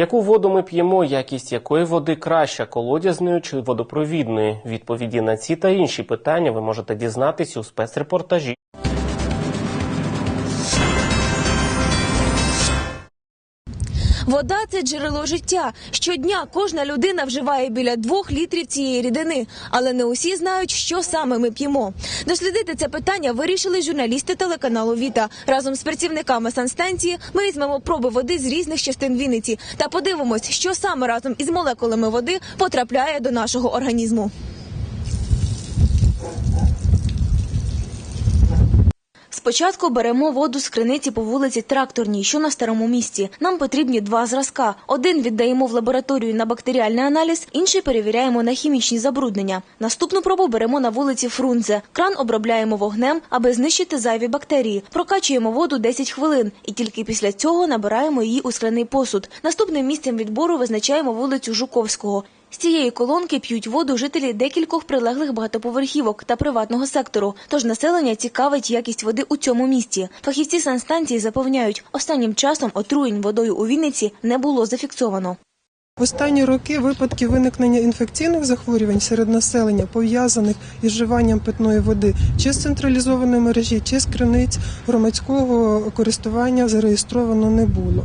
Яку воду ми п'ємо, якість якої води краща, колодязною чи водопровідної? Відповіді на ці та інші питання ви можете дізнатись у спецрепортажі. Вода це джерело життя. Щодня кожна людина вживає біля двох літрів цієї рідини, але не усі знають, що саме ми п'ємо. Дослідити це питання вирішили журналісти телеканалу Віта. Разом з працівниками санстанції ми візьмемо проби води з різних частин Вінниці та подивимось, що саме разом із молекулами води потрапляє до нашого організму. Спочатку беремо воду з криниці по вулиці Тракторній, що на старому місті. Нам потрібні два зразка. Один віддаємо в лабораторію на бактеріальний аналіз, інший перевіряємо на хімічні забруднення. Наступну пробу беремо на вулиці Фрунзе. Кран обробляємо вогнем, аби знищити зайві бактерії. Прокачуємо воду 10 хвилин, і тільки після цього набираємо її у скляний посуд. Наступним місцем відбору визначаємо вулицю Жуковського. З цієї колонки п'ють воду жителі декількох прилеглих багатоповерхівок та приватного сектору. Тож населення цікавить якість води у цьому місті. Фахівці санстанції запевняють, останнім часом отруєнь водою у Вінниці не було зафіксовано. В останні роки випадки виникнення інфекційних захворювань серед населення пов'язаних із вживанням питної води чи з централізованої мережі, чи з криниць громадського користування зареєстровано не було.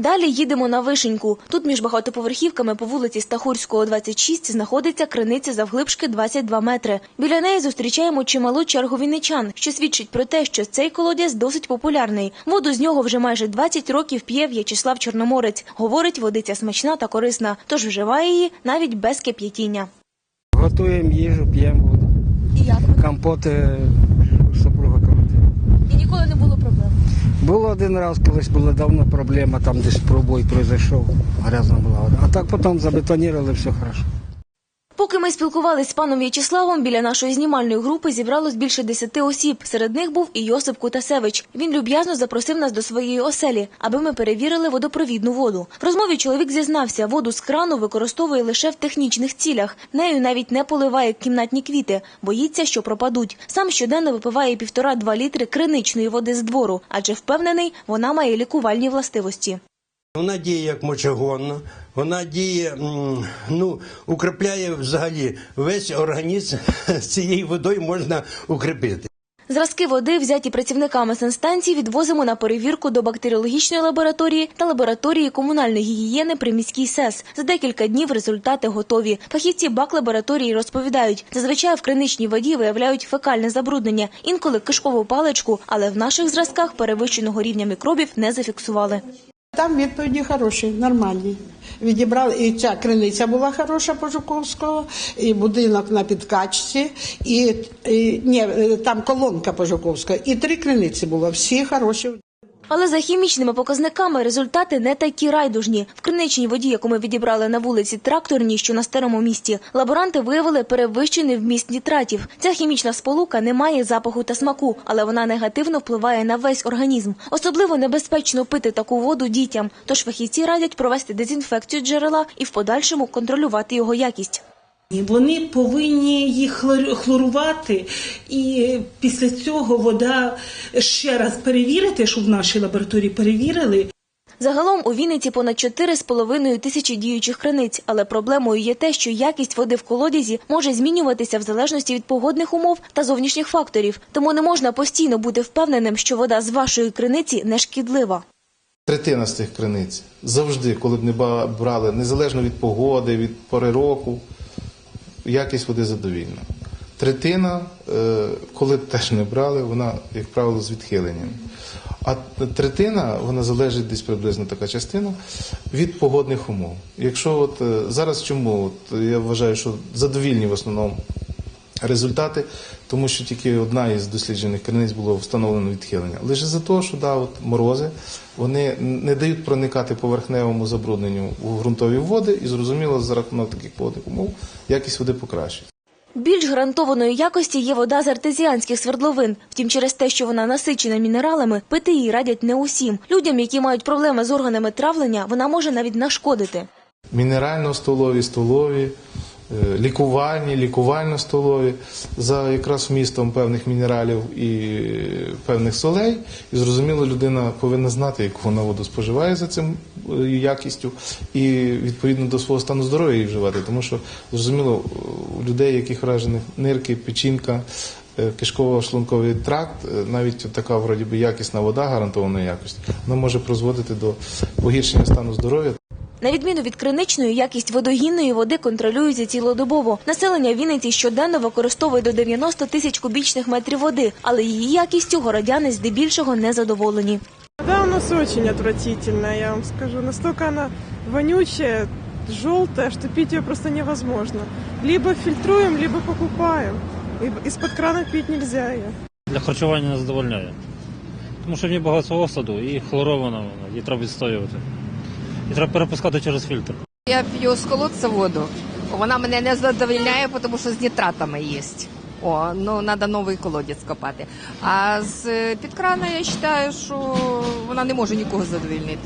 Далі їдемо на Вишеньку. Тут між багатоповерхівками по вулиці Стахурського, 26, знаходиться криниця завглибшки 22 метри. Біля неї зустрічаємо чималу чергу вінничан, що свідчить про те, що цей колодязь досить популярний. Воду з нього вже майже 20 років п'є В'ячеслав Чорноморець. Говорить, водиця смачна та корисна, тож вживає її навіть без кип'ятіння. Готуємо їжу, п'ємо воду. Компоти супруга кормить. І ніколи не було проблем. Було один раз, колись була давно проблема, там десь пробой пройшов, грязна була вода. А так потім забетонували, все хорошо. Поки ми спілкувались з паном В'ячеславом, біля нашої знімальної групи зібралось більше десяти осіб. Серед них був і Йосип Кутасевич. Він люб'язно запросив нас до своєї оселі, аби ми перевірили водопровідну воду. В розмові чоловік зізнався, воду з крану використовує лише в технічних цілях. Нею навіть не поливає кімнатні квіти, боїться, що пропадуть. Сам щоденно випиває півтора-два літри криничної води з двору, адже впевнений, вона має лікувальні властивості. Вона діє як мочегонна, вона діє, ну, укріпляє взагалі весь організм з цією водою можна укріпити. Зразки води, взяті працівниками санстанції, відвозимо на перевірку до бактеріологічної лабораторії та лабораторії комунальної гігієни при міській СЕС. За декілька днів результати готові. Фахівці бак-лабораторії розповідають, зазвичай в криничній воді виявляють фекальне забруднення, інколи кишкову паличку, але в наших зразках перевищеного рівня мікробів не зафіксували. Там відповіді хороші, нормальні. Відібрали і ця криниця була хороша по Жуковського, і будинок на підкачці, і, і ні, там колонка по Жуковського, і три криниці було, всі хороші. Але за хімічними показниками результати не такі райдужні. В криничній воді, яку ми відібрали на вулиці Тракторній, що на старому місті, лаборанти виявили перевищений вміст нітратів. Ця хімічна сполука не має запаху та смаку, але вона негативно впливає на весь організм. Особливо небезпечно пити таку воду дітям. Тож фахівці радять провести дезінфекцію джерела і в подальшому контролювати його якість. І Вони повинні їх хлор- хлорувати, і після цього вода ще раз перевірити, щоб в нашій лабораторії перевірили, Загалом у Вінниці понад 4,5 тисячі діючих криниць, але проблемою є те, що якість води в колодязі може змінюватися в залежності від погодних умов та зовнішніх факторів. Тому не можна постійно бути впевненим, що вода з вашої криниці не шкідлива. Третина з тих криниць завжди, коли б не брали, незалежно від погоди, від пори року, якість води задовільна. Третина, е, коли б теж не брали, вона, як правило, з відхиленням. А третина, вона залежить десь приблизно така частина від погодних умов. Якщо от е, зараз чому от, я вважаю, що задовільні в основному результати, тому що тільки одна із досліджених криниць було встановлено відхилення. Лише за те, що да, от морози вони не дають проникати поверхневому забрудненню у ґрунтові води, і зрозуміло, за рахунок таких погодних умов якість води покращить. Більш гарантованої якості є вода з артезіанських свердловин. Втім, через те, що вона насичена мінералами, пити її радять не усім. Людям, які мають проблеми з органами травлення, вона може навіть нашкодити. Мінерально-столові, столові, е, лікувальні, лікувально-столові за якраз вмістом певних мінералів і е, певних солей. І зрозуміло, людина повинна знати, яку вона воду споживає за цим е, якістю, і відповідно до свого стану здоров'я її вживати. Тому що зрозуміло, у людей, яких вражені нирки, печінка. е, Кишково-шлунковий тракт, е, навіть така вроді би якісна вода гарантованої якості, вона може призводити до погіршення стану здоров'я На відміну від криничної, якість водогінної води контролюється цілодобово. Населення Вінниці щоденно використовує до 90 тисяч кубічних метрів води, але її якістю городяни здебільшого не задоволені. Вода у нас очень отвратительная, я вам скажу. Настолько она вонючая, желтая, что пить ее просто невозможно. Либо фильтруем, либо покупаем. И Из-под крана пить нельзя ее. Для харчування не задовольняє. Тому що в ній багато осаду і хлорована вона, її треба відстоювати. І треба перепускати через фільтр. Я п'ю з колодця воду. Вона мене не задовольняє, тому що з нітратами є. О, ну треба новий колодязь копати. А з е, під крана я вважаю, що вона не може нікого задовольнити.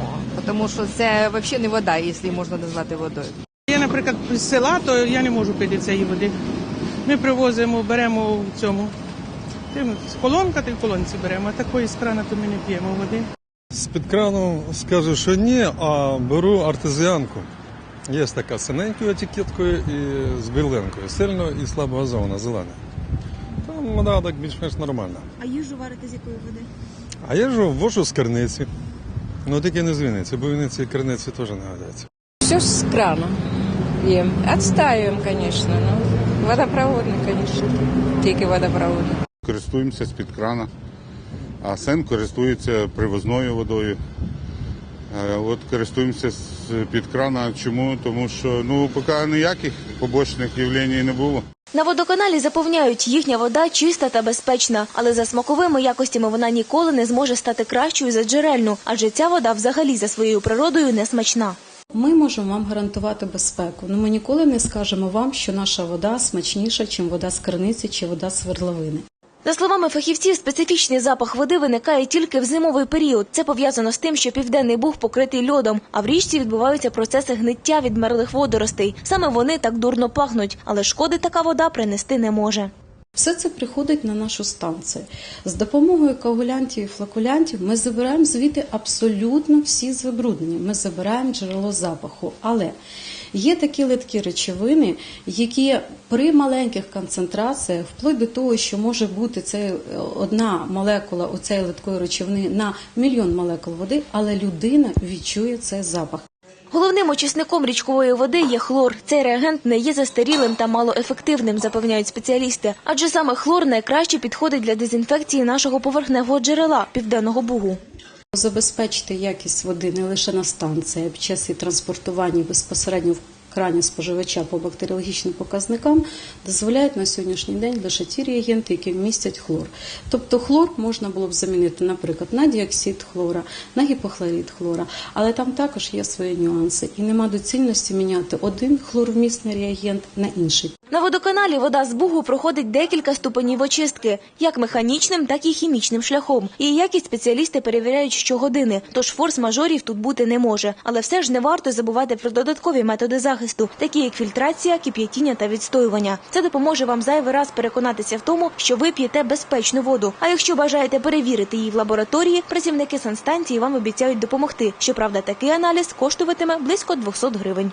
О, тому що це взагалі не вода, якщо можна назвати водою. Я, наприклад, з села, то я не можу пити цієї води. Ми привозимо, беремо в цьому. Тим, з колонка, ти в колонці беремо, а такої з крана то ми не п'ємо води. З-під крану скажу, що ні, а беру артезіанку. Є така з синенькою етикеткою і з біленькою, сильно і слабо газована, зелена. Там вода так більш-менш нормальна. А їжу варити з якої води? А я ж вожу з керниці. Ну тільки не з Вінниці, бо Вінниці і керниці теж не годяться. Все з крана їм. Відстаюємо, звісно. Ну, водопроводний, звісно. Тільки водопроводний. Користуємося з-під крана, а сен користується привозною водою. Е, От користуємося з-під крана. Чому? Тому що ну, поки ніяких побочних явлень не було. На водоканалі запевняють, їхня вода чиста та безпечна, але за смаковими якостями вона ніколи не зможе стати кращою за джерельну, адже ця вода взагалі за своєю природою не смачна. Ми можемо вам гарантувати безпеку. але ми ніколи не скажемо вам, що наша вода смачніша, ніж вода з криниці чи вода з свердловини. За словами фахівців, специфічний запах води виникає тільки в зимовий період. Це пов'язано з тим, що південний буг покритий льодом, а в річці відбуваються процеси гниття відмерлих водоростей. Саме вони так дурно пахнуть, але шкоди така вода принести не може. Все це приходить на нашу станцію. З допомогою коагулянтів і флакулянтів ми забираємо звідти абсолютно всі забруднення. Ми забираємо джерело запаху. Але є такі литкі речовини, які при маленьких концентраціях, вплоть до того, що може бути це е, одна молекула у цієї литкої речовини на мільйон молекул води, але людина відчує цей запах. Головним очисником річкової води є хлор. Цей реагент не є застарілим та малоефективним, запевняють спеціалісти. Адже саме хлор найкраще підходить для дезінфекції нашого поверхневого джерела південного бугу. Забезпечити якість води не лише на станції, а під час її транспортування безпосередньо в крані споживача по бактеріологічним показникам дозволяють на сьогоднішній день лише ті реагенти, які містять хлор. Тобто хлор можна було б замінити, наприклад, на діоксид хлора, на гіпохлорид хлора, але там також є свої нюанси, і нема доцільності міняти один хлоровмісний реагент на інший. На водоканалі вода з бугу проходить декілька ступенів очистки, як механічним, так і хімічним шляхом. Її якість спеціалісти перевіряють щогодини, тож форс-мажорів тут бути не може. Але все ж не варто забувати про додаткові методи захисту, такі як фільтрація, кип'ятіння та відстоювання. Це допоможе вам зайвий раз переконатися в тому, що ви п'єте безпечну воду. А якщо бажаєте перевірити її в лабораторії, працівники санстанції вам обіцяють допомогти. Щоправда, такий аналіз коштуватиме близько 200 гривень.